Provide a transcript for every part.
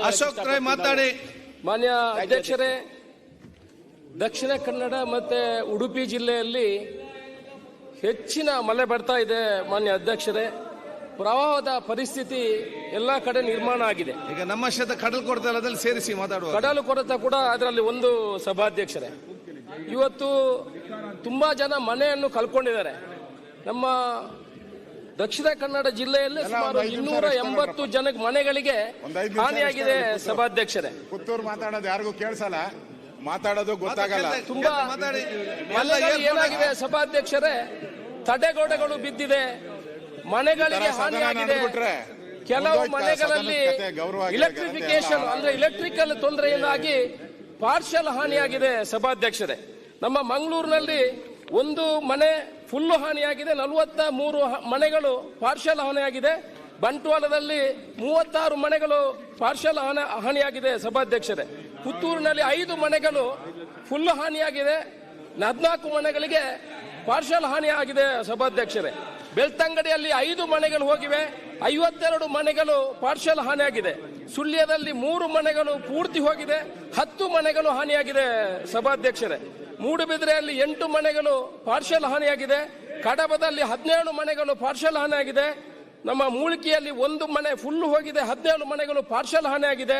ಅಶೋಕ್ ರಾಯ್ ಮಾತಾಡಿ. ಮಾನ್ಯ ಅಧ್ಯಕ್ಷರೇ ದಕ್ಷಿಣ ಕನ್ನಡ ಮತ್ತೆ ಉಡುಪಿ ಜಿಲ್ಲೆಯಲ್ಲಿ ಹೆಚ್ಚಿನ ಮಳೆ ಬರ್ತಾ ಇದೆ ಮಾನ್ಯ ಅಧ್ಯಕ್ಷರೇ. ಪ್ರವಾಹದ ಪರಿಸ್ಥಿತಿ ಎಲ್ಲ ಕಡೆ ನಿರ್ಮಾಣ ಆಗಿದೆ. ಈಗ ನಮ್ಮ ಕಡಲು ಕಡಲ್ ಅದರಲ್ಲಿ ಸೇರಿಸಿ ಮಾತಾಡುವ ಕಡಲು ಕೊರತೆ ಕೂಡ ಅದರಲ್ಲಿ ಒಂದು ಸಭಾಧ್ಯಕ್ಷರೇ. ಇವತ್ತು ತುಂಬಾ ಜನ ಮನೆಯನ್ನು ಕಳ್ಕೊಂಡಿದ್ದಾರೆ ನಮ್ಮ ದಕ್ಷಿಣ ಕನ್ನಡ ಜಿಲ್ಲೆಯಲ್ಲಿ ಸುಮಾರು ಇನ್ನೂರ ಎಂಬತ್ತು ಜನ ಮನೆಗಳಿಗೆ ಹಾನಿಯಾಗಿದೆ ಸಭಾಧ್ಯಕ್ಷರೇ. ಪುತ್ತೂರು ಮಾತಾಡೋದು ಯಾರಿಗೂ ಕೇಳಿಸಲ್ಲ. ಮಾತಾಡೋದು ಗೊತ್ತಾಗಲ್ಲ. ತುಂಬಾ ಏನಾಗಿದೆ ಸಭಾಧ್ಯಕ್ಷರೇ? ತಡೆಗೋಡೆಗಳು ಬಿದ್ದಿದೆ. ಮನೆಗಳಿಗೆ ಹಾನಿಯಾಗಿದೆ. ಕೆಲವು ಮನೆಗಳಲ್ಲಿ ಎಲೆಕ್ಟ್ರಿಫಿಕೇಶನ್ ಇಲೆಕ್ಟ್ರಿಫಿಕೇಶನ್ ಅಂದ್ರೆ ಇಲೆಕ್ಟ್ರಿಕಲ್ ತೊಂದರೆಯಿಂದಾಗಿ ಪಾರ್ಷಲ್ ಹಾನಿಯಾಗಿದೆ ಸಭಾಧ್ಯಕ್ಷರೇ. ನಮ್ಮ ಮಂಗಳೂರಿನಲ್ಲಿ ಒಂದು ಮನೆ ಫುಲ್ ಹಾನಿಯಾಗಿದೆ. ನಲವತ್ತ ಮೂರು ಮನೆಗಳು ಪಾರ್ಷಲ್ ಹಾನಿಯಾಗಿದೆ. ಬಂಟ್ವಾಳದಲ್ಲಿ ಮೂವತ್ತಾರು ಮನೆಗಳು ಪಾರ್ಷಲ್ ಹಾನಿ, ಹಾನಿಯಾಗಿದೆ ಸಭಾಧ್ಯಕ್ಷರೇ. ಪುತ್ತೂರಿನಲ್ಲಿ ಐದು ಮನೆಗಳು ಫುಲ್ಲು ಹಾನಿಯಾಗಿದೆ. ಹದಿನಾಲ್ಕು ಮನೆಗಳಿಗೆ ಪಾರ್ಷಲ್ ಹಾನಿಯಾಗಿದೆ ಸಭಾಧ್ಯಕ್ಷರೇ. ಬೆಳ್ತಂಗಡಿಯಲ್ಲಿ ಐದು ಮನೆಗಳು ಹೋಗಿವೆ. ಐವತ್ತೆರಡು ಮನೆಗಳು ಪಾರ್ಷಲ್ ಹಾನಿಯಾಗಿದೆ. ಸುಳ್ಯದಲ್ಲಿ ಮೂರು ಮನೆಗಳು ಪೂರ್ತಿ ಹೋಗಿದೆ. ಹತ್ತು ಮನೆಗಳು ಹಾನಿಯಾಗಿದೆ ಸಭಾಧ್ಯಕ್ಷರೇ. ಮೂಡುಬಿದ್ರೆಯಲ್ಲಿ ಎಂಟು ಮನೆಗಳು ಪಾರ್ಷಲ್ ಹಾನಿಯಾಗಿದೆ. ಕಡಬದಲ್ಲಿ ಹದಿನೇಳು ಮನೆಗಳು ಪಾರ್ಷಲ್ ಹಾನಿಯಾಗಿದೆ. ನಮ್ಮ ಮೂಳಿಕೆಯಲ್ಲಿ ಒಂದು ಮನೆ ಫುಲ್ ಹೋಗಿದೆ, ಹದಿನೇಳು ಮನೆಗಳು ಪಾರ್ಷಲ್ ಹಾನಿಯಾಗಿದೆ.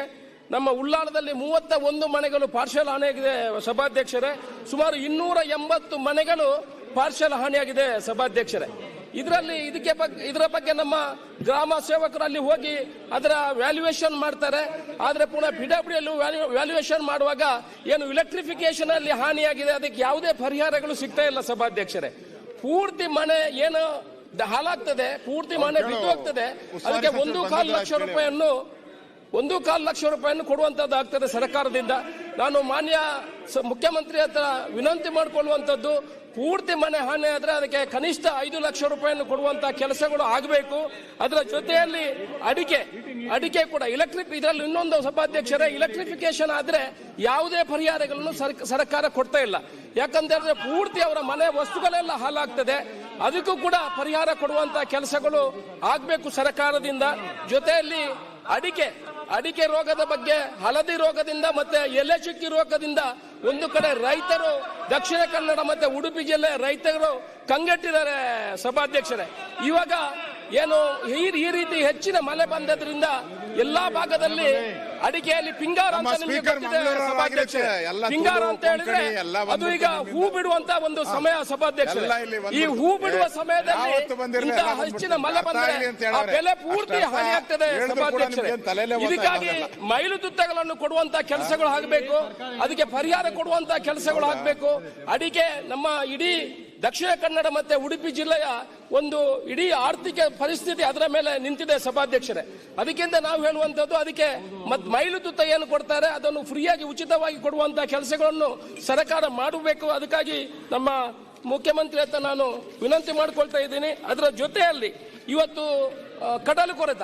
ನಮ್ಮ ಉಳ್ಳಾಳದಲ್ಲಿ ಮೂವತ್ತ ಒಂದು ಮನೆಗಳು ಪಾರ್ಷಲ್ ಹಾನಿಯಾಗಿದೆ ಸಭಾಧ್ಯಕ್ಷರೇ. ಸುಮಾರು ಇನ್ನೂರ ಎಂಬತ್ತು ಮನೆಗಳು ಪಾರ್ಷಲ್ ಹಾನಿಯಾಗಿದೆ ಸಭಾಧ್ಯಕ್ಷರೇ. ಇದರಲ್ಲಿ ಇದಕ್ಕೆ ಬಗ್ಗೆ ಇದರ ಬಗ್ಗೆ ನಮ್ಮ ಗ್ರಾಮ ಸೇವಕರು ಅಲ್ಲಿ ಹೋಗಿ ಅದರ ವ್ಯಾಲ್ಯೂಯೇಷನ್ ಮಾಡ್ತಾರೆ. ಆದರೆ ಪುನಃ ಪಿಡಬ್ಲ್ಯೂ ವ್ಯಾಲ್ಯೂಯೇಷನ್ ಮಾಡುವಾಗ ಏನು ಇಲೆಕ್ಟ್ರಿಫಿಕೇಶನ್ ಅಲ್ಲಿ ಹಾನಿಯಾಗಿದೆ ಅದಕ್ಕೆ ಯಾವುದೇ ಪರಿಹಾರಗಳು ಸಿಗ್ತಾ ಇಲ್ಲ ಸಭಾಧ್ಯಕ್ಷರೇ. ಪೂರ್ತಿ ಮನೆ ಏನು ಹಾಲಾಗ್ತದೆ ಹಾಳಾಗ್ತದೆ ಪೂರ್ತಿ ಮನೆ ಬಿದ್ದು ಹೋಗ್ತದೆ. ಅದಕ್ಕೆ ಒಂದು ಕಾಲು ಲಕ್ಷ ರೂಪಾಯಿಯನ್ನು ಒಂದು ಕಾಲು ಲಕ್ಷ ರೂಪಾಯಿಯನ್ನು ಕೊಡುವಂತದ್ದು ಆಗ್ತದೆ ಸರ್ಕಾರದಿಂದ. ನಾನು ಮಾನ್ಯ ಮುಖ್ಯಮಂತ್ರಿ ಹತ್ರ ವಿನಂತಿ ಮಾಡಿಕೊಳ್ಳುವಂಥದ್ದು ಪೂರ್ತಿ ಮನೆ ಹಾನಿ ಆದರೆ ಅದಕ್ಕೆ ಕನಿಷ್ಠ ಐದು ಲಕ್ಷ ರೂಪಾಯಿಯನ್ನು ಕೊಡುವಂತ ಕೆಲಸಗಳು ಆಗಬೇಕು. ಅದರ ಜೊತೆಯಲ್ಲಿ ಅಡಿಕೆ ಅಡಿಕೆ ಕೂಡ ಇಲೆಕ್ಟ್ರಿಕ್ ಇದರಲ್ಲಿ ಇನ್ನೊಂದು ಸಭಾಧ್ಯಕ್ಷರೇ ಇಲೆಕ್ಟ್ರಿಫಿಕೇಶನ್ ಆದ್ರೆ ಯಾವುದೇ ಪರಿಹಾರಗಳನ್ನು ಸರ್ಕ- ಸರ್ಕಾರ ಕೊಡ್ತಾ ಇಲ್ಲ. ಯಾಕಂತಂದ್ರೆ ಪೂರ್ತಿ ಅವರ ಮನೆ ವಸ್ತುಗಳೆಲ್ಲ ಹಾಳಾಗ್ತದೆ. ಅದಕ್ಕೂ ಕೂಡ ಪರಿಹಾರ ಕೊಡುವಂತ ಕೆಲಸಗಳು ಆಗಬೇಕು ಸರ್ಕಾರದಿಂದ. ಜೊತೆಯಲ್ಲಿ ಅಡಿಕೆ ಅಡಿಕೆ ರೋಗದ ಬಗ್ಗೆ ಹಳದಿ ರೋಗದಿಂದ ಮತ್ತೆ ಎಲೆ ಚುಕ್ಕಿ ರೋಗದಿಂದ ಒಂದು ಕಡೆ ರೈತರು ದಕ್ಷಿಣ ಕನ್ನಡ ಮತ್ತೆ ಉಡುಪಿ ಜಿಲ್ಲೆ ರೈತರು ಕಂಗೆಟ್ಟಿದ್ದಾರೆ ಸಭಾಧ್ಯಕ್ಷರೇ. ಇವಾಗ ಏನು ಈ ರೀತಿ ಹೆಚ್ಚಿನ ಮಳೆ ಬಂದದ್ರಿಂದ ಎಲ್ಲಾ ಭಾಗದಲ್ಲಿ ಅಡಿಕೆಯಲ್ಲಿ ಪಿಂಗಾರ ಅಂತ ನಿಮಗೆ ಪಿಂಗಾರ ಅಂತ ಹೇಳಿದ್ರೆ ಅದು ಈಗ ಹೂ ಬಿಡುವಂತ ಒಂದು ಸಮಯ ಸಭಾಧ್ಯಕ್ಷ ಈ ಹೂ ಬಿಡುವ ಸಮಯದಲ್ಲಿ ಇಂತಹ ಹೆಚ್ಚಿನ ಮಳೆ ಬಂದರೆ ಆ. ಬೆಲೆ ಪೂರ್ತಿ ಆಗ್ತದೆ ಹಾನಿಯಾಗ್ತದೆ ಓಡ್ತಾ ಇದಕ್ಕಾಗಿ ಮೈಲು ಮೈಲುತುತ್ತಗಳನ್ನು ಕೊಡುವಂತ ಕೆಲಸಗಳು ಆಗಬೇಕು. ಅದಕ್ಕೆ ಪರಿಹಾರ ಕೊಡುವಂತ ಕೆಲಸಗಳು ಆಗಬೇಕು. ಅಡಿಕೆ ನಮ್ಮ ಇಡೀ ದಕ್ಷಿಣ ಕನ್ನಡ ಮತ್ತೆ ಉಡುಪಿ ಜಿಲ್ಲೆಯ ಒಂದು ಇಡೀ ಆರ್ಥಿಕ ಪರಿಸ್ಥಿತಿ ಅದರ ಮೇಲೆ ನಿಂತಿದೆ ಸಭಾಧ್ಯಕ್ಷರೇ. ಅದಕ್ಕಿಂತ ನಾವು ಹೇಳುವಂತದ್ದು ಅದಕ್ಕೆ ಮತ್ ಮೈಲುತುತ್ತ ಏನು ಕೊಡ್ತಾರೆ ಅದನ್ನು ಫ್ರೀಯಾಗಿ ಉಚಿತವಾಗಿ ಕೊಡುವಂತಹ ಕೆಲಸಗಳನ್ನು ಸರ್ಕಾರ ಮಾಡಬೇಕು. ಅದಕ್ಕಾಗಿ ನಮ್ಮ ಮುಖ್ಯಮಂತ್ರಿ ಅಂತ ನಾನು ವಿನಂತಿ ಮಾಡಿಕೊಳ್ತಾ ಇದ್ದೀನಿ. ಅದರ ಜೊತೆಯಲ್ಲಿ ಇವತ್ತು ಕಡಲು ಕೊರೆತ.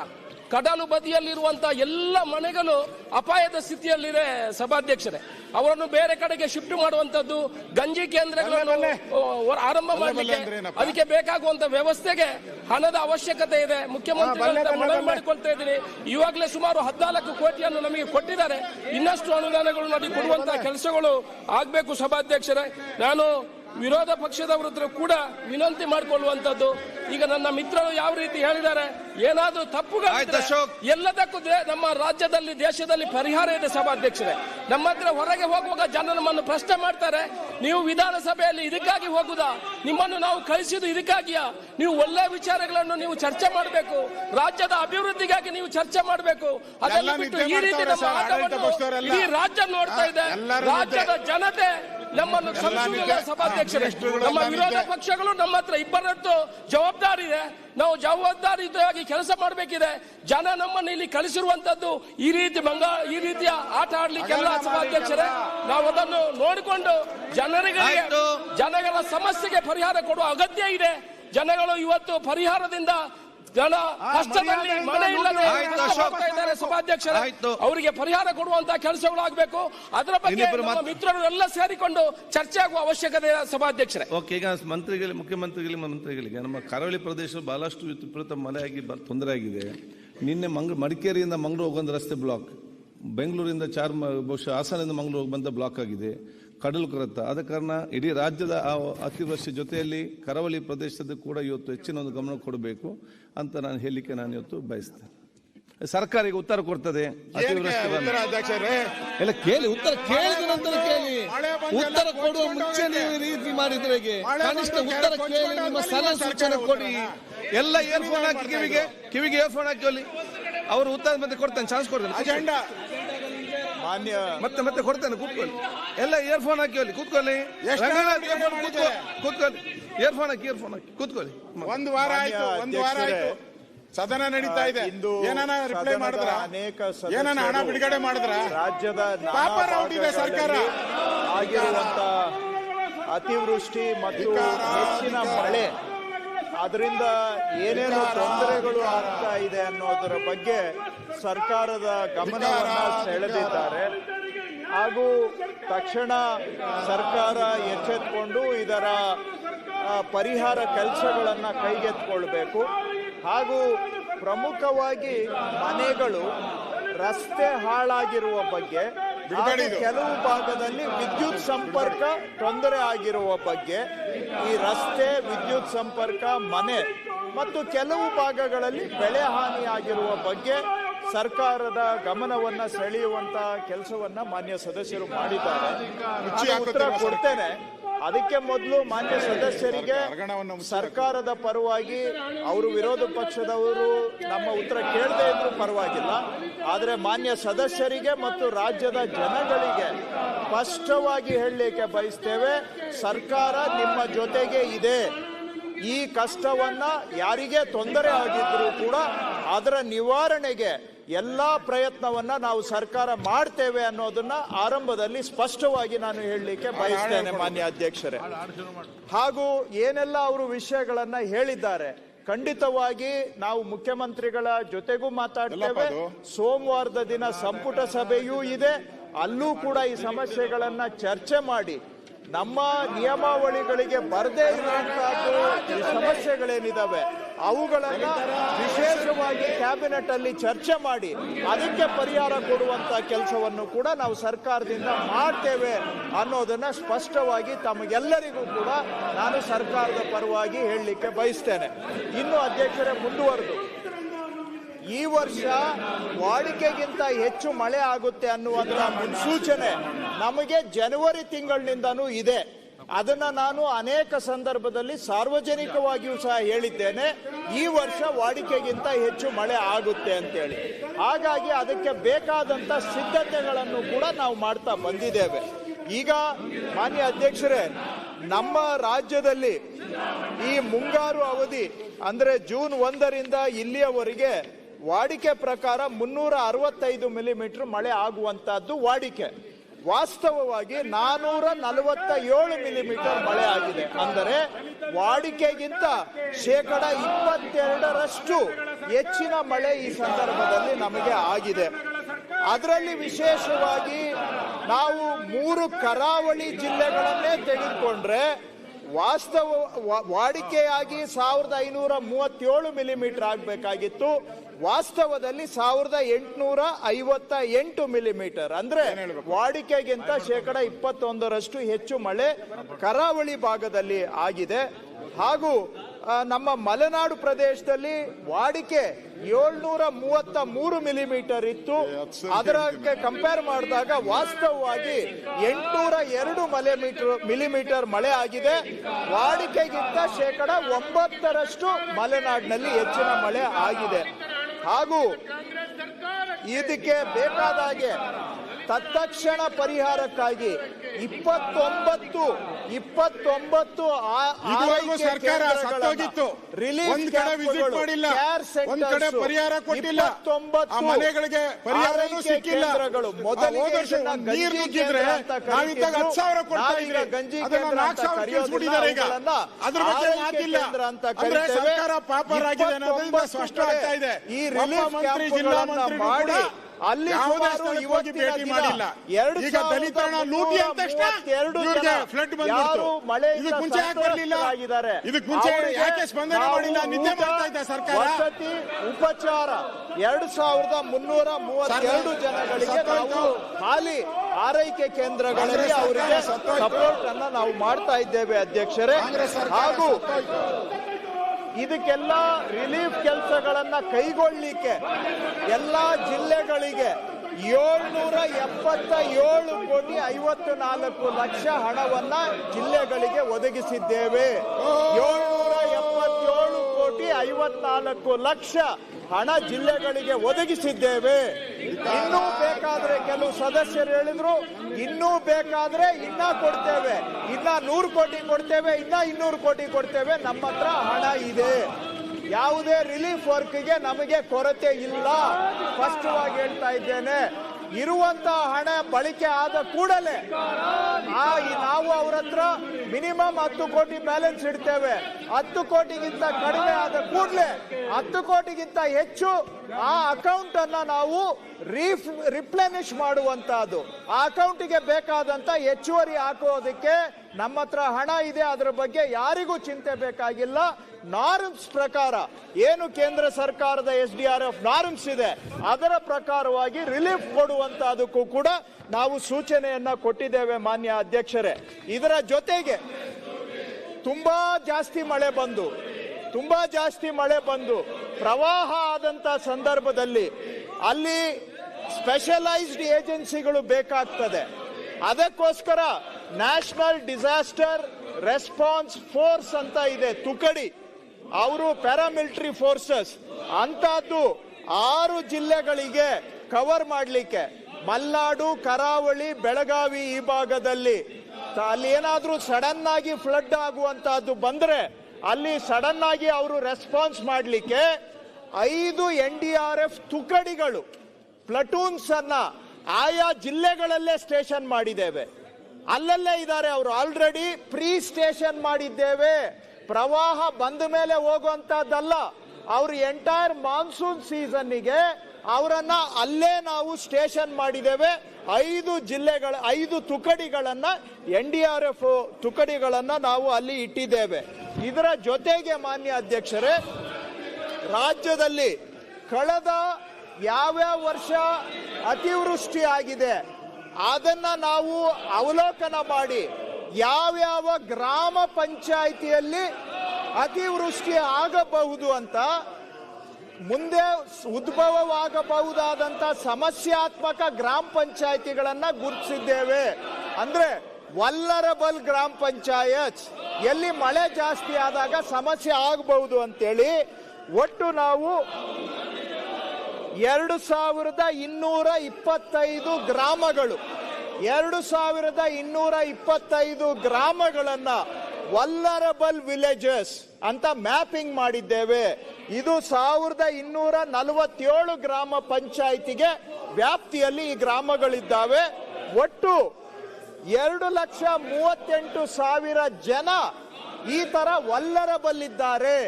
ಕಡಲು ಬದಿಯಲ್ಲಿರುವಂತಹ ಎಲ್ಲ ಮನೆಗಳು ಅಪಾಯದ ಸ್ಥಿತಿಯಲ್ಲಿದೆ ಸಭಾಧ್ಯಕ್ಷರೇ. ಅವರನ್ನು ಬೇರೆ ಕಡೆಗೆ ಶಿಫ್ಟ್ ಮಾಡುವಂತದ್ದು ಗಂಜಿ ಕೇಂದ್ರಗಳನ್ನು ಆರಂಭ ಮಾಡಲಿಕ್ಕೆ ಅದಕ್ಕೆ ಬೇಕಾಗುವಂತ ವ್ಯವಸ್ಥೆಗೆ ಹಣದ ಅವಶ್ಯಕತೆ ಇದೆ. ಮುಖ್ಯಮಂತ್ರಿ ಬಲ್ಲೆ, ಬಲ್ಲೆ, ಮನವಿ ಮಾಡಿಕೊಳ್ತಾ ಇದ್ದೀನಿ. ಇವಾಗಲೇ ಸುಮಾರು ಹದಿನಾಲ್ಕು ಕೋಟಿಯನ್ನು ನಮಗೆ ಕೊಟ್ಟಿದ್ದಾರೆ. ಇನ್ನಷ್ಟು ಅನುದಾನಗಳು ನಮಗೆ ಕೊಡುವಂತಹ ಕೆಲಸಗಳು ಆಗಬೇಕು ಸಭಾಧ್ಯಕ್ಷರೇ. ನಾನು ವಿರೋಧ ಪಕ್ಷದವರ ಕೂಡ ವಿನಂತಿ ಮಾಡಿಕೊಳ್ಳುವಂತದ್ದು ಈಗ ನನ್ನ ಮಿತ್ರರು ಯಾವ ರೀತಿ ಹೇಳಿದ್ದಾರೆ? ಏನಾದರೂ ಅಶೋಕ್. ಎಲ್ಲದಕ್ಕೂ ನಮ್ಮ ರಾಜ್ಯದಲ್ಲಿ ದೇಶದಲ್ಲಿ ಪರಿಹಾರ ಇದೆ ಸಭಾಧ್ಯಕ್ಷರೇ. ನಮ್ಮ ಹತ್ರ ಹೊರಗೆ ಹೋಗುವಾಗ ಜನ ನಮ್ಮನ್ನು ಪ್ರಶ್ನೆ ಮಾಡ್ತಾರೆ. ನೀವು ವಿಧಾನಸಭೆಯಲ್ಲಿ ಇದಕ್ಕಾಗಿ ಹೋಗುದಾ? ನಿಮ್ಮನ್ನು ನಾವು ಕಳಿಸಿದ್ದು ಇದಕ್ಕಾಗಿಯಾ? ನೀವು ಒಳ್ಳೆ ವಿಚಾರಗಳನ್ನು ನೀವು ಚರ್ಚೆ ಮಾಡಬೇಕು. ರಾಜ್ಯದ ಅಭಿವೃದ್ಧಿಗಾಗಿ ನೀವು ಚರ್ಚೆ ಮಾಡಬೇಕು. ಅದನ್ನು ಬಿಟ್ಟು ಈ ರೀತಿ ನಮ್ಮ ಪಕ್ಷದವರೆಲ್ಲ. ರಾಜ್ಯ ನೋಡ್ತಾ ಇದೆ. ರಾಜ್ಯದ ಜನತೆ ನಮ್ಮನ್ನು ಕ್ಷಮಿಸುವುದಿಲ್ಲ. ಸಭಾಧ್ಯಕ್ಷರೇ ನಮ್ಮ ವಿರೋಧ ಪಕ್ಷಗಳು ನಮ್ಮ ಹತ್ರ ಇಬ್ಬರದ್ದು ಜವಾಬ್ದಾರಿ ಇದೆ. ನಾವು ಜವಾಬ್ದಾರಿಯುತವಾಗಿ ಕೆಲಸ ಮಾಡಬೇಕಿದೆ. ಜನ ನಮ್ಮನ್ನು ಇಲ್ಲಿ ಕಳಿಸಿರುವಂತದ್ದು ಈ ರೀತಿ ಬಂಗಾ ಈ ರೀತಿಯ ಆಟ ಆಡ್ಲಿಕ್ಕೆಲ್ಲ ಎಲ್ಲ ಸಭಾಧ್ಯಕ್ಷರೇ ನಾವು ಅದನ್ನು ನೋಡಿಕೊಂಡು ಜನರಿಗೆ ಜನಗಳ ಸಮಸ್ಯೆಗೆ ಪರಿಹಾರ ಕೊಡುವ ಅಗತ್ಯ ಇದೆ. ಜನಗಳು ಇವತ್ತು ಪರಿಹಾರದಿಂದ ಜನ ಕಷ್ಟದಲ್ಲಿ ಮನೆ ಇಲ್ಲದೆ ಇದ್ದಾರೆ ಸಭಾಧ್ಯಕ್ಷರೇ. ಅವರಿಗೆ ಪರಿಹಾರ ಕೊಡುವಂತ ಕೆಲಸಗಳಾಗಬೇಕು. ಅದರ ಬಗ್ಗೆ ಮಿತ್ರರು ಎಲ್ಲ ಸೇರಿಕೊಂಡು ಚರ್ಚೆ ಆಗುವ ಅವಶ್ಯಕತೆ ಸಭಾಧ್ಯಕ್ಷರೇ. ಓಕೆ ಈಗ ಮಂತ್ರಿಗಳಿಗೆ ಮುಖ್ಯಮಂತ್ರಿಗಳಿಗೆ ಮಂತ್ರಿಗಳಿಗೆ. ನಮ್ಮ ಕರಾವಳಿ ಪ್ರದೇಶ ಬಹಳಷ್ಟು ವಿಪರೀತ ಮಳೆಯಾಗಿ ತೊಂದರೆ ಆಗಿದೆ. ನಿನ್ನೆ ಮಂಗ್ ಮಡಿಕೇರಿಯಿಂದ ಮಂಗಳೂರು ಹೋಗೊಂದು ರಸ್ತೆ ಬ್ಲಾಕ್ ಬೆಂಗಳೂರಿಂದ ಚಾರ್ಮ ಬಹುಶಃ ಹಾಸನದಿಂದ ಮಂಗಳೂರು ಬಂದ ಬ್ಲಾಕ್ ಆಗಿದೆ. ಕಡಲು ಕೊರತ. ಆದ ಕಾರಣ ಇಡೀ ರಾಜ್ಯದ ಆ ಅತಿವೃಷ್ಟಿ ಜೊತೆಯಲ್ಲಿ ಕರಾವಳಿ ಪ್ರದೇಶದ ಕೂಡ ಇವತ್ತು ಹೆಚ್ಚಿನ ಒಂದು ಗಮನ ಕೊಡಬೇಕು ಅಂತ ನಾನು ಹೇಳಲಿಕ್ಕೆ ನಾನು ಇವತ್ತು ಬಯಸ್ತೇನೆ. ಸರ್ಕಾರ ಈಗ ಉತ್ತರ ಕೊಡ್ತದೆ. ಎಲ್ಲ ಕೇಳಿ ಉತ್ತರ ಕೇಳಿದ ನಂತರ ಕೇಳಿ. ಉತ್ತರ ಕೊಡುವ ಮುಂಚೆ ನೀವು ರೀತಿ ಮಾಡಿದ್ರೆ ಕನಿಷ್ಠ ಉತ್ತರ ಕೇಳಿ ನಿಮ್ಮ ಸಲಹೆ ಸೂಚನೆ ಕೊಡಿ. ಎಲ್ಲ ಏರ್ಫೋನ್ ಹಾಕಿ ಕಿವಿಗೆ ಕಿವಿಗೆ ಏರ್ಫೋನ್ ಹಾಕಿ ಅಲ್ಲಿ. ಅವರು ಉತ್ತರ ಮತ್ತೆ ಕೊಡ್ತಾನೆ ಚಾನ್ಸ್ ಕೊಡ್ತಾರೆ ಅಜೆಂಡಾ. ಮಾನ್ಯ ಮತ್ತೆ ಮತ್ತೆ ಕೊಡ್ತೇನೆ ಕೂತ್ಕೊಳ್ಳಿ. ಎಲ್ಲ ಇಯರ್ಫೋನ್ ಹಾಕಿ ಅಲ್ಲಿ ಕೂತ್ಕೊಳ್ಳಿ? ಕೂತ್ಕೊಳ್ಳಿ. ಇಯರ್ಫೋನ್ ಹಾಕಿ ಇಯರ್ಫೋನ್ ಹಾಕಿ ಕೂತ್ಕೊಳ್ಳಿ. ಒಂದು ವಾರ ಆಯ್ತು ಒಂದು ವಾರ ಆಯ್ತು. ಸದನ ನಡೀತಾ ಇದೆ. ಇಂದು ಏನಾನ ರಿಪ್ಲೈ ಮಾಡಿದ್ರ? ಅನೇಕ ಏನಾನ ಹಣ ಬಿಡುಗಡೆ ಮಾಡಿದ್ರ? ರಾಜ್ಯದ ನಾನಾ ಪಾಪ ರೌಡಿದೆ ಸರ್ಕಾರ. ಆಗಿರುವಂತ ಅತಿವೃಷ್ಟಿ ಮತ್ತು ಹೆಚ್ಚಿನ ಮಳೆ ಅದರಿಂದ ಏನೇನು ತೊಂದರೆಗಳು. ಆಗ್ತಾ ಇದೆ ಅನ್ನೋದರ ಬಗ್ಗೆ ಸರ್ಕಾರದ ಗಮನವನ್ನು ಸೆಳೆದಿದ್ದಾರೆ ಹಾಗೂ ತಕ್ಷಣ ಸರ್ಕಾರ ಎಚ್ಚೆತ್ಕೊಂಡು ಇದರ ಪರಿಹಾರ ಕೆಲಸಗಳನ್ನು ಕೈಗೆತ್ಕೊಳ್ಬೇಕು ಹಾಗೂ ಪ್ರಮುಖವಾಗಿ ಮನೆಗಳು ರಸ್ತೆ ಹಾಳಾಗಿರುವ ಬಗ್ಗೆ ಕೆಲವು ಭಾಗದಲ್ಲಿ ವಿದ್ಯುತ್ ಸಂಪರ್ಕ ತೊಂದರೆ ಆಗಿರುವ ಬಗ್ಗೆ ಈ ರಸ್ತೆ, ವಿದ್ಯುತ್ ಸಂಪರ್ಕ, ಮನೆ ಮತ್ತು ಕೆಲವು ಭಾಗಗಳಲ್ಲಿ ಬೆಳೆ ಹಾನಿಯಾಗಿರುವ ಬಗ್ಗೆ ಸರ್ಕಾರದ ಗಮನವನ್ನ ಸೆಳೆಯುವಂತಹ ಕೆಲಸವನ್ನ ಮಾನ್ಯ ಸದಸ್ಯರು ಮಾಡಿದ್ದಾರೆ. ಉತ್ತರ ಕೊಡ್ತೇನೆ. ಅದಕ್ಕೆ ಮೊದಲು ಮಾನ್ಯ ಸದಸ್ಯರಿಗೆ ಸರ್ಕಾರದ ಪರವಾಗಿ ಅವರು ವಿರೋಧ ಪಕ್ಷದವರು ನಮ್ಮ ಉತ್ತರ ಕೇಳದೇ ಇದ್ರೂ ಪರವಾಗಿಲ್ಲ. ಆದರೆ ಮಾನ್ಯ ಸದಸ್ಯರಿಗೆ ಮತ್ತು ರಾಜ್ಯದ ಜನಗಳಿಗೆ ಸ್ಪಷ್ಟವಾಗಿ ಹೇಳಲಿಕ್ಕೆ ಬಯಸ್ತೇವೆ ಸರ್ಕಾರ ನಿಮ್ಮ ಜೊತೆಗೆ ಇದೆ. ಈ ಕಷ್ಟವನ್ನ ಯಾರಿಗೆ ತೊಂದರೆ ಆಗಿದ್ರೂ ಕೂಡ ಅದರ ನಿವಾರಣೆಗೆ ಎಲ್ಲ ಪ್ರಯತ್ನವನ್ನ ನಾವು ಸರ್ಕಾರ ಮಾಡ್ತೇವೆ ಅನ್ನೋದನ್ನ ಆರಂಭದಲ್ಲಿ ಸ್ಪಷ್ಟವಾಗಿ ನಾನು ಹೇಳಲಿಕ್ಕೆ ಬಯಸ್ತೇನೆ ಮಾನ್ಯ ಅಧ್ಯಕ್ಷರೇ. ಹಾಗೂ ಏನೆಲ್ಲ ಅವರು ವಿಷಯಗಳನ್ನ ಹೇಳಿದ್ದಾರೆ ಖಂಡಿತವಾಗಿ ನಾವು ಮುಖ್ಯಮಂತ್ರಿಗಳ ಜೊತೆಗೂ ಮಾತಾಡ್ತೇವೆ. ಸೋಮವಾರದ ದಿನ ಸಂಪುಟ ಸಭೆಯೂ ಇದೆ. ಅಲ್ಲೂ ಕೂಡ ಈ ಸಮಸ್ಯೆಗಳನ್ನ ಚರ್ಚೆ ಮಾಡಿ ನಮ್ಮ ನಿಯಮಾವಳಿಗಳಿಗೆ ಬರದೇ ಇರುವಂತಹದ್ದು ಸಮಸ್ಯೆಗಳೇನಿದಾವೆ? ಅವುಗಳನ್ನ ವಿಶೇಷವಾಗಿ ಕ್ಯಾಬಿನೆಟ್ ಅಲ್ಲಿ ಚರ್ಚೆ ಮಾಡಿ ಅದಕ್ಕೆ ಪರಿಹಾರ ಕೊಡುವಂತ ಕೆಲಸವನ್ನು ಕೂಡ ನಾವು ಸರ್ಕಾರದಿಂದ ಮಾಡ್ತೇವೆ ಅನ್ನೋದನ್ನ ಸ್ಪಷ್ಟವಾಗಿ ತಮಗೆಲ್ಲರಿಗೂ ಕೂಡ ನಾನು ಸರ್ಕಾರದ ಪರವಾಗಿ ಹೇಳಲಿಕ್ಕೆ ಬಯಸ್ತೇನೆ. ಇನ್ನು ಅಧ್ಯಕ್ಷರೇ ಮುಂದುವರೆದು. ಈ ವರ್ಷ ವಾಡಿಕೆಗಿಂತ ಹೆಚ್ಚು ಮಳೆ ಆಗುತ್ತೆ ಅನ್ನುವಂತ ಮುನ್ಸೂಚನೆ ನಮಗೆ ಜನವರಿ ತಿಂಗಳಿನಿಂದನೂ ಇದೆ. ಅದನ್ನ ನಾನು ಅನೇಕ ಸಂದರ್ಭದಲ್ಲಿ ಸಾರ್ವಜನಿಕವಾಗಿಯೂ ಸಹ ಹೇಳಿದ್ದೇನೆ. ಈ ವರ್ಷ ವಾಡಿಕೆಗಿಂತ ಹೆಚ್ಚು ಮಳೆ ಆಗುತ್ತೆ ಅಂತೇಳಿ. ಹಾಗಾಗಿ ಅದಕ್ಕೆ ಬೇಕಾದಂತ ಸಿದ್ಧತೆಗಳನ್ನು ಕೂಡ ನಾವು ಮಾಡ್ತಾ ಬಂದಿದ್ದೇವೆ. ಈಗ ಮಾನ್ಯ ಅಧ್ಯಕ್ಷರೇ ನಮ್ಮ ರಾಜ್ಯದಲ್ಲಿ ಈ ಮುಂಗಾರು ಅವಧಿ ಅಂದ್ರೆ ಜೂನ್ ಒಂದರಿಂದ ಇಲ್ಲಿಯವರೆಗೆ ವಾಡಿಕೆ ಪ್ರಕಾರ ಮುನ್ನೂರ ಅರವತ್ತೈದು ಮಿಲಿಮೀಟರ್ ಮಳೆ ಆಗುವಂತಹದ್ದು ವಾಡಿಕೆ. ವಾಸ್ತವವಾಗಿ ನಾನೂರ ನಲವತ್ತ ಏಳು ಮಿಲಿಮೀಟರ್ ಮಳೆ ಆಗಿದೆ. ಅಂದರೆ ವಾಡಿಕೆಗಿಂತ ಶೇಕಡ ಇಪ್ಪತ್ತೆರಡರಷ್ಟು ಹೆಚ್ಚಿನ ಮಳೆ ಈ ಸಂದರ್ಭದಲ್ಲಿ ನಮಗೆ ಆಗಿದೆ. ಅದರಲ್ಲಿ ವಿಶೇಷವಾಗಿ ನಾವು ಮೂರು ಕರಾವಳಿ ಜಿಲ್ಲೆಗಳನ್ನೇ ತೆಗೆದುಕೊಂಡ್ರೆ ವಾಸ್ತವ ವಾಡಿಕೆಯಾಗಿ ಸಾವಿರದ ಐನೂರ ಮೂವತ್ತೇಳು ಮಿಲಿಮೀಟರ್ ಆಗಬೇಕಾಗಿತ್ತು. ವಾಸ್ತವದಲ್ಲಿ ಸಾವಿರದ ಎಂಟುನೂರ ಐವತ್ತ ಎಂಟು ಮಿಲಿಮೀಟರ್ ಅಂದ್ರೆ ವಾಡಿಕೆಗಿಂತ ಶೇಕಡ ಇಪ್ಪತ್ತೊಂದರಷ್ಟು ಹೆಚ್ಚು ಮಳೆ ಕರಾವಳಿ ಭಾಗದಲ್ಲಿ ಆಗಿದೆ. ಹಾಗೂ ನಮ್ಮ ಮಲೆನಾಡು ಪ್ರದೇಶದಲ್ಲಿ ವಾಡಿಕೆ ಏಳ್ನೂರ ಮೂವತ್ತ ಮೂರು ಮಿಲಿಮೀಟರ್ ಇತ್ತು ಅದಕ್ಕೆ ಕಂಪೇರ್ ಮಾಡಿದಾಗ ವಾಸ್ತವವಾಗಿ ಎಂಟುನೂರ ಎರಡು ಮಿಲಿಮೀಟರ್ ಮಿಲಿಮೀಟರ್ ಮಳೆ ಆಗಿದೆ. ವಾಡಿಕೆಗಿಂತ ಶೇಕಡ ಒಂಬತ್ತರಷ್ಟು ಮಲೆನಾಡಿನಲ್ಲಿ ಹೆಚ್ಚಿನ ಮಳೆ ಆಗಿದೆ. ಹಾಗೂ ಇದಕ್ಕೆ ಬೇಕಾದ ಹಾಗೆ ತತ್ಕ್ಷಣ ಪರಿಹಾರಕ್ಕಾಗಿ ಇಪ್ಪತ್ತೊಂಬತ್ತು ಇಪ್ಪತ್ತೊಂಬತ್ತು ಸರ್ಕಾರ ಸತ್ತೋಗಿತ್ತು. ರಿಲೀಫ್ ವಿಸಿಟ್ ಮಾಡಿಲ್ಲ. ಒಂದ್ ಕಡೆ ಪರಿಹಾರ ಕೊಟ್ಟಿಲ್ಲ. ಮನೆಗಳಿಗೆ ಪರಿಹಾರನೂ ಸಿಕ್ಕಿಲ್ಲ. ಇದನ್ನ ಒಂದ್ ನುಗ್ಗಿದ್ರೆ ನಾವಿದ್ದಾಗ ಹತ್ತು ಸಾವಿರ ಕೊಡ್ತಾ ಇದ್ರೆ ಗಂಜಿ ನಾಲ್ಕು ಸಾವಿರ ಈಗ. ಅದ್ರ ಬಗ್ಗೆ ಮಾತಿಲ್ಲ ಅಂತ ಅಂದ್ರೆ. ಸರ್ಕಾರ ಪಾಪರಾಗಿದೆ ಅನ್ನೋದ್ರಿಂದ ಸ್ಪಷ್ಟ ಆಗ್ತಾ ಇದೆ. ಈ ರಿಲೀಫ್ ಮಂತ್ರಿ ಜಿಲ್ಲಾ ಮಂತ್ರಿ ಮಾಡಿ ಅಲ್ಲಿ ಹೋಗಿ ಭೇಟಿ ಮಾಡಿಲ್ಲ ಎರಡು ಈಗ ದಲಿತರನ್ನ ಲೂಟಿ ಅಂದ ತಕ್ಷಣ ಎರಡು ಜನ ಫ್ಲಡ್ ಬಂದ್ಬಿಡ್ತು. ಮಳೆಯಿಂದ ಇದಕ್ಕೆ ಮುಂಚೆ ಯಾಕೆ ಬರಲಿಲ್ಲ. ಇದಕ್ಕೆ ಮುಂಚೆ ಯಾಕೆ ಸ್ಪಂದನೆ ಮಾಡಿಲ್ಲ? ನಿದ್ದೆ ಮಾಡ್ತಾ ಇದ್ದ ಸರ್ಕಾರ? ವಸತಿ ಉಪಚಾರ ಎರಡು ಸಾವಿರದ ಮುನ್ನೂರ ಮೂವತ್ತೆರಡು ಜನಗಳಿಗೆ ನಾವು ಖಾಲಿ ಆರೈಕೆ ಕೇಂದ್ರಗಳಲ್ಲಿ ಅವರಿಗೆ. ಸಪೋರ್ಟ್ ಅನ್ನ ನಾವು ಮಾಡ್ತಾ ಇದ್ದೇವೆ ಅಧ್ಯಕ್ಷರೇ. ಹಾಗೂ. ಇದಕ್ಕೆಲ್ಲ ರಿಲೀಫ್ ಕೆಲಸಗಳನ್ನ ಕೈಗೊಳ್ಳಲಿಕ್ಕೆ ಎಲ್ಲಾ ಜಿಲ್ಲೆಗಳಿಗೆ ಏಳ್ನೂರ ಎಪ್ಪತ್ತ ಏಳು ಕೋಟಿ ಐವತ್ತು ನಾಲ್ಕು ಲಕ್ಷ ಹಣವನ್ನ ಜಿಲ್ಲೆಗಳಿಗೆ ಒದಗಿಸಿದ್ದೇವೆ. ಐವತ್ನಾಲ್ಕು ಲಕ್ಷ ಹಣ ಜಿಲ್ಲೆಗಳಿಗೆ ಒದಗಿಸಿದ್ದೇವೆ. ಇನ್ನೂ ಬೇಕಾದ್ರೆ ಕೆಲವು ಸದಸ್ಯರು ಹೇಳಿದ್ರು, ಇನ್ನೂ ಬೇಕಾದ್ರೆ ಇನ್ನ ಕೊಡ್ತೇವೆ. ಇನ್ನ ನೂರು ಕೋಟಿ ಕೊಡ್ತೇವೆ, ಇನ್ನ ಇನ್ನೂರು ಕೋಟಿ ಕೊಡ್ತೇವೆ. ನಮ್ಮ ಹತ್ರ ಹಣ ಇದೆ. ಯಾವುದೇ ರಿಲೀಫ್ ವರ್ಕ್ಗೆ ನಮಗೆ ಕೊರತೆ ಇಲ್ಲ. ಸ್ಪಷ್ಟವಾಗಿ ಹೇಳ್ತಾ ಇದ್ದೇನೆ. ಇರುವಂತಹ ಹಣ ಬಳಕೆ ಆದ ಕೂಡಲೇ ಆ ನಾವು ಅವರ ಹತ್ರ ಮಿನಿಮಮ್ ಹತ್ತು ಕೋಟಿ ಬ್ಯಾಲೆನ್ಸ್ ಇಡ್ತೇವೆ. ಹತ್ತು ಕೋಟಿಗಿಂತ ಕಡಿಮೆ ಆದ ಕೂಡಲೇ ಹತ್ತು ಕೋಟಿಗಿಂತ ಹೆಚ್ಚು ಆ ಅಕೌಂಟ್ ಅನ್ನ ನಾವು ರೀಫ್ ರಿಪ್ಲೆನಿಶ್ ಮಾಡುವಂತಹದ್ದು. ಆ ಅಕೌಂಟಿಗೆ ಬೇಕಾದಂತ ಹೆಚ್ಚುವರಿ ಹಾಕೋದಕ್ಕೆ ನಮ್ಮ ಹತ್ರ ಹಣ ಇದೆ. ಅದರ ಬಗ್ಗೆ ಯಾರಿಗೂ ಚಿಂತೆ ಬೇಕಾಗಿಲ್ಲ. ನಾರ್ಮ್ಸ್ ಪ್ರಕಾರ ಏನು ಕೇಂದ್ರ ಸರ್ಕಾರದ S D R F norms ಇದೆ, ಅದರ ಪ್ರಕಾರವಾಗಿ ರಿಲೀಫ್ ಕೊಡುವಂತಹದಕ್ಕೂ ಕೂಡ ನಾವು ಸೂಚನೆಯನ್ನ ಕೊಟ್ಟಿದ್ದೇವೆ ಮಾನ್ಯ ಅಧ್ಯಕ್ಷರೇ. ಇದರ ಜೊತೆಗೆ ತುಂಬಾ ಜಾಸ್ತಿ ಮಳೆ ಬಂದು, ತುಂಬಾ ಜಾಸ್ತಿ ಮಳೆ ಬಂದು, ಪ್ರವಾಹ ಆದಂತ ಸಂದರ್ಭದಲ್ಲಿ ಅಲ್ಲಿ ಸ್ಪೆಷಲೈಸ್ಡ್ ಏಜೆನ್ಸಿಗಳು ಬೇಕಾಗ್ತದೆ. ಅದಕ್ಕೋಸ್ಕರ ನ್ಯಾಷನಲ್ ಡಿಸಾಸ್ಟರ್ ರೆಸ್ಪಾನ್ಸ್ ಫೋರ್ಸ್ ಅಂತ ಇದೆ, ತುಕಡಿ. ಅವರು ಪ್ಯಾರಾಮಿಲಿಟರಿ ಫೋರ್ಸಸ್ ಅಂತಹದ್ದು ಆರು ಜಿಲ್ಲೆಗಳಿಗೆ ಕವರ್ ಮಾಡಲಿಕ್ಕೆ. ಮಲ್ನಾಡು, ಕರಾವಳಿ, ಬೆಳಗಾವಿ ಈ ಭಾಗದಲ್ಲಿ. ಅಲ್ಲಿ ಏನಾದರೂ ಸಡನ್ ಆಗಿ ಫ್ಲಡ್ ಆಗುವಂತಹದ್ದು ಬಂದರೆ ಅಲ್ಲಿ ಸಡನ್ ಆಗಿ ಅವರು ರೆಸ್ಪಾನ್ಸ್ ಮಾಡಲಿಕ್ಕೆ ಐದು ಎನ್ ಡಿ ಆರ್ ಎಫ್ ತುಕಡಿಗಳು ಪ್ಲಟೂನ್ಸ್ ಅನ್ನ ಆಯಾ ಜಿಲ್ಲೆಗಳಲ್ಲೇ ಸ್ಟೇಷನ್ ಮಾಡಿದ್ದೇವೆ. ಅಲ್ಲಲ್ಲೇ ಇದ್ದಾರೆ ಅವರು. ಆಲ್ರೆಡಿ ಪ್ರೀ ಸ್ಟೇಷನ್ ಮಾಡಿದ್ದೇವೆ. ಪ್ರವಾಹ ಬಂದ ಮೇಲೆ ಹೋಗುವಂತದ್ದಲ್ಲ ಅವ್ರ ಎಂಟೈರ್ ಮಾನ್ಸೂನ್ ಸೀಸನ್ನಿಗೆ ಅವರನ್ನ ಅಲ್ಲೇ ನಾವು ಸ್ಟೇಷನ್ ಮಾಡಿದ್ದೇವೆ. ಐದು ಜಿಲ್ಲೆಗಳ, ಐದು ತುಕಡಿಗಳನ್ನ, ಎನ್ ಡಿ ಆರ್ ಎಫ್ ತುಕಡಿಗಳನ್ನ ನಾವು ಅಲ್ಲಿ ಇಟ್ಟಿದ್ದೇವೆ. ಇದರ ಜೊತೆಗೆ ಮಾನ್ಯ ಅಧ್ಯಕ್ಷರೇ, ರಾಜ್ಯದಲ್ಲಿ ಕಳೆದ ಯಾವ್ಯಾವ ವರ್ಷ ಅತಿವೃಷ್ಟಿ ಆಗಿದೆ ಅದನ್ನ ನಾವು ಅವಲೋಕನ ಮಾಡಿ ಯಾವ್ಯಾವ ಗ್ರಾಮ ಪಂಚಾಯಿತಿಯಲ್ಲಿ ಅತಿವೃಷ್ಟಿ ಆಗಬಹುದು ಅಂತ, ಮುಂದೆ ಉದ್ಭವವಾಗಬಹುದಾದಂತ ಸಮಸ್ಯಾತ್ಮಕ ಗ್ರಾಮ ಪಂಚಾಯಿತಿಗಳನ್ನ ಗುರುತಿಸಿದ್ದೇವೆ. ಅಂದ್ರೆ ವಲ್ಲರಬಲ್ ಗ್ರಾಮ ಪಂಚಾಯತ್, ಎಲ್ಲಿ ಮಳೆ ಜಾಸ್ತಿ ಆದಾಗ ಸಮಸ್ಯೆ ಆಗಬಹುದು ಅಂತೇಳಿ ಒಟ್ಟು ನಾವು ಎರಡು ಸಾವಿರದ ಇನ್ನೂರ ಇಪ್ಪತ್ತೈದು ಗ್ರಾಮಗಳು. ಎರಡು ಸಾವಿರದ ಇನ್ನೂರ ಇಪ್ಪತ್ತೈದು ಗ್ರಾಮಗಳನ್ನ ವಲ್ಲರಬಲ್ ವಿಲೇಜಸ್ ಅಂತ ಮ್ಯಾಪಿಂಗ್ ಮಾಡಿದ್ದೇವೆ. ಇದು ಸಾವಿರದ ಇನ್ನೂರ ನಲವತ್ತೇಳು ಗ್ರಾಮ ಪಂಚಾಯಿತಿಗೆ ವ್ಯಾಪ್ತಿಯಲ್ಲಿ ಈ ಗ್ರಾಮಗಳಿದ್ದಾವೆ. ಒಟ್ಟು ಎರಡು ಲಕ್ಷ ಮೂವತ್ತೆಂಟು ಸಾವಿರ ಜನ ಈ ತರ ವಲ್ಲರಬಲ್ ಇದ್ದಾರೆ.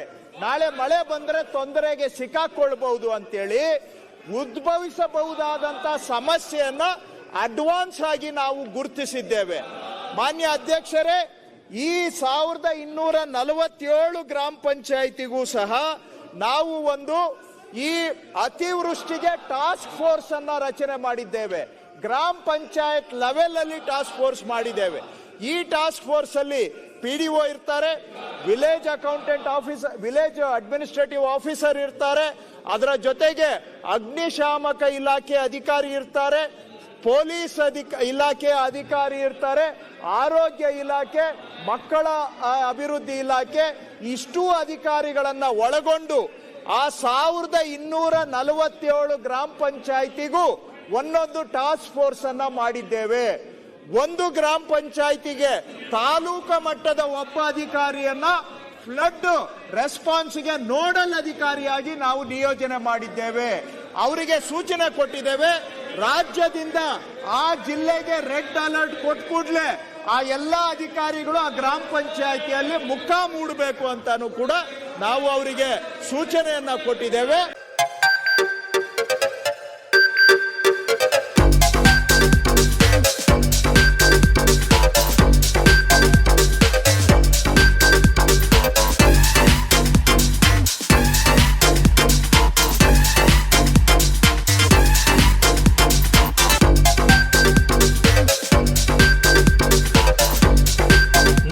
ನಾಳೆ ಮಳೆ ಬಂದ್ರೆ ತೊಂದರೆಗೆ ಸಿಕ್ಕಾಕೊಳ್ಬಹುದು ಅಂತೇಳಿ ಉದ್ಭವಿಸಬಹುದಾದಂತ ಸಮಸ್ಯೆಯನ್ನ ಅಡ್ವಾನ್ಸ್ ಆಗಿ ನಾವು ಗುರುತಿಸಿದ್ದೇವೆ. ಮಾನ್ಯ ಅಧ್ಯಕ್ಷರೇ, ಈ ಸಾವಿರದ ಇನ್ನೂರ ನಲವತ್ತೇಳು ಗ್ರಾಮ ಪಂಚಾಯಿತಿಗೂ ಸಹ ನಾವು ಒಂದು ಈ ಅತಿವೃಷ್ಟಿಗೆ ಟಾಸ್ಕ್ ಫೋರ್ಸ್ ಅನ್ನ ರಚನೆ ಮಾಡಿದ್ದೇವೆ. ಗ್ರಾಮ ಪಂಚಾಯತ್ ಲೆವೆಲ್ ಅಲ್ಲಿ ಟಾಸ್ಕ್ ಫೋರ್ಸ್ ಮಾಡಿದ್ದೇವೆ. ಈ ಟಾಸ್ಕ್ ಫೋರ್ಸ್ ಅಲ್ಲಿ ಪಿ ಡಿ ಒ ಇರ್ತಾರೆ village accountant officer village administrative officer ಇರ್ತಾರೆ, ಅದರ ಜೊತೆಗೆ ಅಗ್ನಿಶಾಮಕ ಇಲಾಖೆ ಅಧಿಕಾರಿ ಇರ್ತಾರೆ ಪೊಲೀಸ್ ಅಧಿಕ, ಇಲಾಖೆ ಅಧಿಕಾರಿ ಇರ್ತಾರೆ, ಆರೋಗ್ಯ ಇಲಾಖೆ, ಮಕ್ಕಳ ಅಭಿವೃದ್ಧಿ ಇಲಾಖೆ, ಇಷ್ಟು ಅಧಿಕಾರಿಗಳನ್ನ ಒಳಗೊಂಡು ಆ ಸಾವಿರದ ಇನ್ನೂರ ನಲವತ್ತೇಳು ಗ್ರಾಮ ಪಂಚಾಯಿತಿಗೂ ಒಂದೊಂದು ಟಾಸ್ಕ್ ಫೋರ್ಸ್ ಅನ್ನ ಮಾಡಿದ್ದೇವೆ. ಒಂದು ಗ್ರಾಮ ಪಂಚಾಯಿತಿಗೆ ತಾಲೂಕು ಮಟ್ಟದ ಒಬ್ಬ ಅಧಿಕಾರಿಯನ್ನ ಫ್ಲಡ್ ರೆಸ್ಪಾನ್ಸ್ಗೆ ನೋಡಲ್ ಅಧಿಕಾರಿಯಾಗಿ ನಾವು ನಿಯೋಜನೆ ಮಾಡಿದ್ದೇವೆ. ಅವರಿಗೆ ಸೂಚನೆ ಕೊಟ್ಟಿದ್ದೇವೆ, ರಾಜ್ಯದಿಂದ ಆ ಜಿಲ್ಲೆಗೆ ರೆಡ್ ಅಲರ್ಟ್ ಕೊಟ್ಟ ಕೂಡಲೇ ಆ ಎಲ್ಲ ಅಧಿಕಾರಿಗಳು ಆ ಗ್ರಾಮ ಪಂಚಾಯಿತಿಯಲ್ಲಿ ಮುಖ ಮೂಡಬೇಕು ಅಂತಾನು ಕೂಡ ನಾವು ಅವರಿಗೆ ಸೂಚನೆಯನ್ನ ಕೊಟ್ಟಿದ್ದೇವೆ.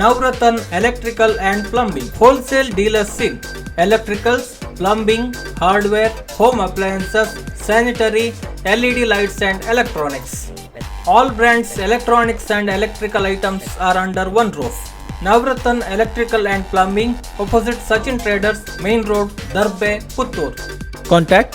Navratan Electrical and Plumbing, wholesale dealers in electricals, plumbing, hardware, home appliances, sanitary, LED lights and electronics. All brands electronics and electrical items are under one roof. Navratan Electrical and Plumbing, opposite Sachin Traders, Main Road, Darbe, Puttur. Contact